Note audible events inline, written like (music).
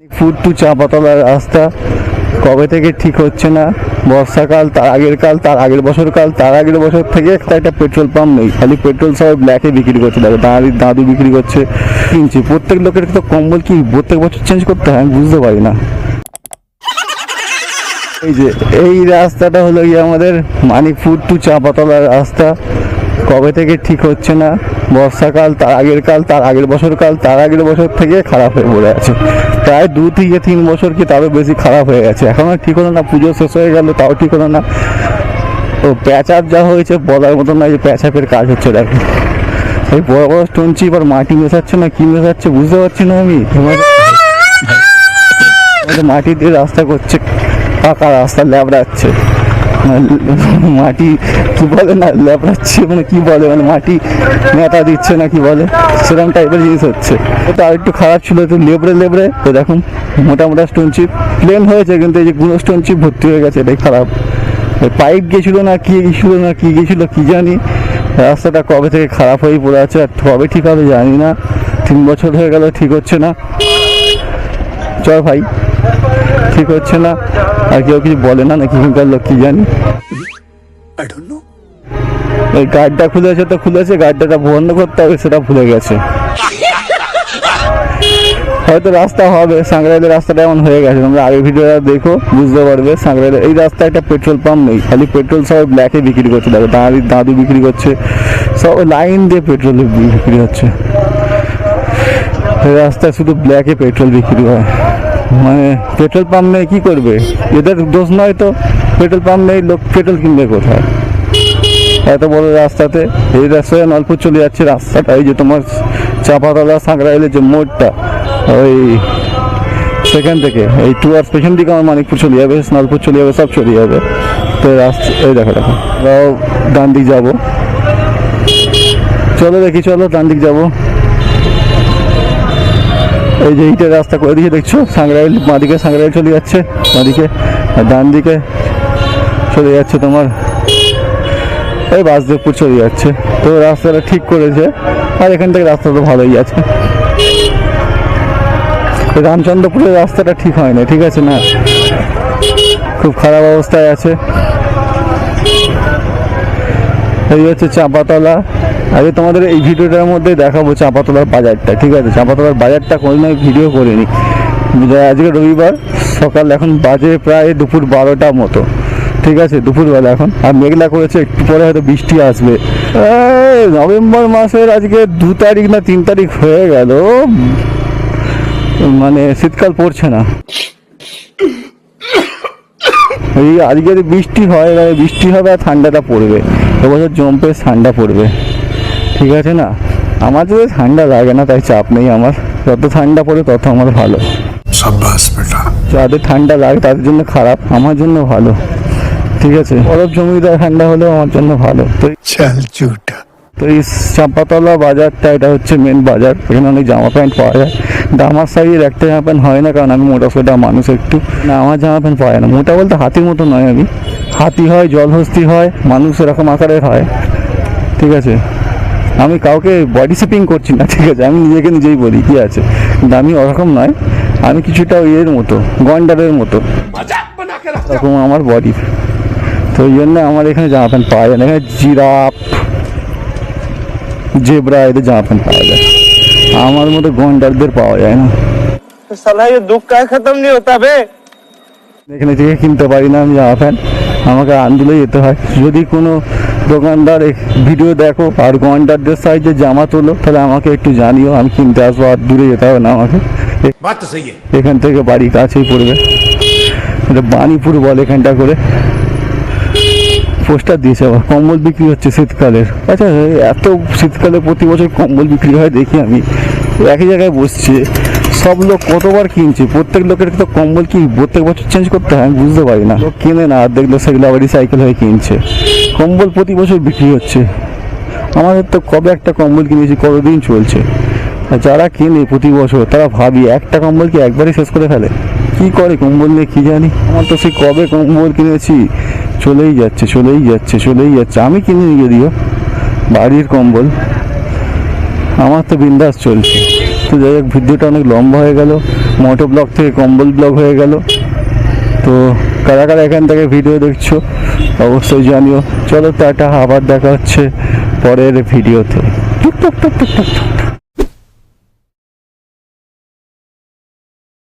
Foot two চা চাপাতলার রাস্তা কবে থেকে ঠিক হচ্ছে না? বর্ষাকাল, তার আগের কাল, তার আগের বছর কাল, তার আগের বছর থেকে একটা একটা পেট্রোল পাম্প নেই। খালি পেট্রোল সব ব্ল্যাকে বিক্রি করছে। দেখো, দাঁড়ি দাদু বিক্রি করছে কিনছে প্রত্যেক লোকের তো কম্বল কি প্রত্যেক বছর চেঞ্জ করতে হয়? আমি বুঝতে পারি না। এই যে, এই রাস্তাটা হলো গিয়ে আমাদের মানিকপুর টু চা চাপাতলার রাস্তা। কবে থেকে ঠিক হচ্ছে না? বর্ষাকাল তার আগের কাল তার আগের বছর কাল তার আগের বছর থেকে খারাপ হয়ে পড়ে আছে। প্রায় দু থেকে তিন বছর কি তারও বেশি খারাপ হয়ে গেছে। এখনও ঠিক হলো না পুজো শেষ হয়ে গেল তাও ঠিক হলো না। ও প্যাচ আপ যা হয়েছে বলার মতো না যে প্যাচ আপের কাজ হচ্ছে দেখো। ওই বড় বড় স্টোন চিপ আর মাটি মেশাচ্ছে না কি মেশাচ্ছে বুঝতে পারছি না আমি। (laughs) মাটি দিয়ে রাস্তা করছে পাকা রাস্তা ল্যাবড়াচ্ছে। মাটি কি বলে না ল্যাবড়াচ্ছে মানে কি বলে মানে মাটি নেতা দিচ্ছে না কি বলে, সেরকম টাইপের জিনিস হচ্ছে। তো আর একটু খারাপ ছিল একটু লেবড়ে লেবড়ে, তো দেখুন, মোটা মোটা স্টোন চিপ প্লেন হয়েছে কিন্তু এই যে গুঁড়ো স্টোন চিপ ভর্তি হয়ে গেছে, এটাই খারাপ। পাইপ গেছিল না, কি গেছিল না, কি গেছিল কি জানি, রাস্তাটা কবে থেকে খারাপ হয়ে পড়ে আছে আর কবে ঠিক হবে জানি না, তিন বছর হয়ে গেল ঠিক হচ্ছে না। চল ভাই। ঠিক হচ্ছে না। আর কেউ কিছু বলে না নাকি এখানকার লোক কি জানি. এই গাড়িটা খুলেছে তো খুলেছে গাড়িটা বন্ধ করতে হবে সেটা ভুলে গেছে। হয়তো রাস্তা হবে সাংরাইলের রাস্তাটা এমন হয়ে গেছে। তোমরা আগের ভিডিওটা দেখো বুঝতে পারবে সাংরাইলের এই রাস্তায় একটা পেট্রোল পাম্প নেই খালি পেট্রোল সব ব্ল্যাকে বিক্রি করছে। দেখো দাঁড়ি দাদু বিক্রি করছে। সব লাইন দিয়ে পেট্রোল বিক্রি হচ্ছে। রাস্তায় শুধু ব্ল্যাকে পেট্রোল বিক্রি হয়। মানে পেট্রোল পাম্প নেই কি করবে? এদের দোষ নয় তো। পেট্রোল পাম্প নেই লোক পেট্রোল কিনবে কোথায়? এত বড় রাস্তাতে এই রাস্তায় নলপুর চলে যাচ্ছে। রাস্তাটা এই যে তোমার চাপাতলা সাঁকড়াইলের যে মোড়টা, ওই সেখান থেকে। এই টু টুয়ার্স পেছন দিকে আমার মানিকপুর চলে যাবে নলপুর চলে যাবে, সব চলে যাবে। তো রাস্তা, এই দেখো দেখো। আমরাও ডান দিক যাব। চলো দেখি, চলো ডান দিক যাব। এই যে ইটের রাস্তা করে দিকে দেখছ? সাংরাইল বাঁদিকে সাংরাইল চলে যাচ্ছে বাঁদিকে আর ডান দিকে চলে যাচ্ছে তোমার, এই বাসদেবপুর চলে যাচ্ছে। তো রাস্তাটা ঠিক করেছে, আর এখান থেকে রাস্তা তো ভালোই আছে। রামচন্দ্রপুরের রাস্তাটা ঠিক হয় না, ঠিক আছে না? খুব খারাপ অবস্থায় আছে। এই হচ্ছে চাঁপাতলা। আগে তোমাদের এই ভিডিওটার মধ্যে দেখাবো চাঁপাতলার বাজারটা, ঠিক আছে? চাঁপাতলার বাজারটা কোনো ভিডিও করিনি। আজকে রবিবার, সকাল এখন বাজে প্রায় দুপুর বারোটা মতো, ঠিক আছে? দুপুরবেলা এখন। আর মেঘলা করেছে, একটু পরে হয়তো বৃষ্টি আসবে। নভেম্বর মাসের আজকে দু তারিখ না তিন তারিখ হয়ে গেল। মানে শীতকাল পড়ছে না। এদিকে আজকে যদি বৃষ্টি হয় মানে বৃষ্টি হবে আর ঠান্ডাটা পড়বে। এবছর জম্পে ঠান্ডা পড়বে। ঠিক আছে না? আমার যদি ঠান্ডা লাগে না তাই চাপ নেই আমার। যত ঠান্ডা পড়ে তত আমার ভালো। যাদের ঠান্ডা লাগে তাদের জন্য খারাপ আমার জন্য ভালো। ঠিক আছে? বরফ জমিদার ঠান্ডা হলেও আমার জন্য ভালো। তো চাল চুট। তো এই চাঁপাতলা বাজারটা এটা হচ্ছে মেন বাজার। এখানে অনেক জামা প্যান্ট পাওয়া যায়। আমার সাইজের একটা জামা প্যান্ট হয় না কারণ আমি মোটা সোটা মানুষ একটু। না আমার জামা প্যান্ট পায় না। মোটা বলতে হাতির মতো নয় আমি। হাতি হয় জলহস্তি হয় মানুষ এরকম আকারের হয়। ঠিক আছে? আমি কাউকে বডি শেপিং করছি না ঠিক আছে? আমি নিজেকে নিজেই বলি কি আছে? কিন্তু আমি ওরকম নয়। আমি কিছুটা ইয়ের মতো গন্ডারের মতো। এরকম আমার বডি তো ওই জন্য আমার এখানে জামা প্যান্ট পাওয়া যায় না। এখানে জিরাফ জেব্রা এদের জামা প্যান্ট পাওয়া যায় আমার মতো গন্ডারদের পাওয়া যায় না साला ये दुख का खत्म नहीं होता बे এখানে থেকে কিনতে পারি না আমি জামা প্যান্ট আমাকে আন্দোলে যেতে হয় যদি কোনো দোকানদার এই ভিডিও দেখো আর গন্ডারদের সাইজে জামা তোলো তাহলে আমাকে একটু জানিও আমি কিনতে আসবো আর দূরে যেতে হবে না আমাকে এ- बात तो सही है এখান থেকে বাড়ি কাছেই পড়বে এটা বাণীপুর বলে এখানটা করে পোস্টার দিয়েছে, আবার কম্বল বিক্রি হচ্ছে শীতকালের। আচ্ছা এত শীতকালে প্রতি বছর কম্বল বিক্রি হয়, দেখি আমি। একই জায়গায় বসছে। সব লোক কতবার কিনছে? প্রত্যেক লোকের তো কম্বল কি প্রত্যেক বছর চেঞ্জ করতে হয়? আমি বুঝতে পারি না। লোক কিনে না, আর দেখল সেগুলো আবার রিসাইকেল হয়ে কিনছে। কম্বল প্রতি বছর বিক্রি হচ্ছে। আমাদের তো কবে একটা কম্বল কিনেছি, কতদিন চলছে? আর যারা কেনে প্রতি বছর, তারা ভাবি, একটা কম্বল কি একবারই শেষ করে ফেলে? কি করে কম্বল নিয়ে কি জানি? আমার তো সেই কবে কম্বল কিনেছি, চলেই যাচ্ছে চলেই যাচ্ছে চলেই যাচ্ছে। আমি কিনে নিয়ে দিও, বাড়ির কম্বল। আমার তো বিন্দাস চলছে। তো যাই হোক, ভিডিওটা অনেক লম্বা হয়ে গেল, মোটো ব্লগ থেকে কম্বল ব্লগ হয়ে গেল। তো কারা কারা এখান থেকে ভিডিও দেখছ, অবশ্যই জানিও। চলো টাটা, আবার দেখা হচ্ছে পরের ভিডিওতে। টুক টুক টুক টুক টুক।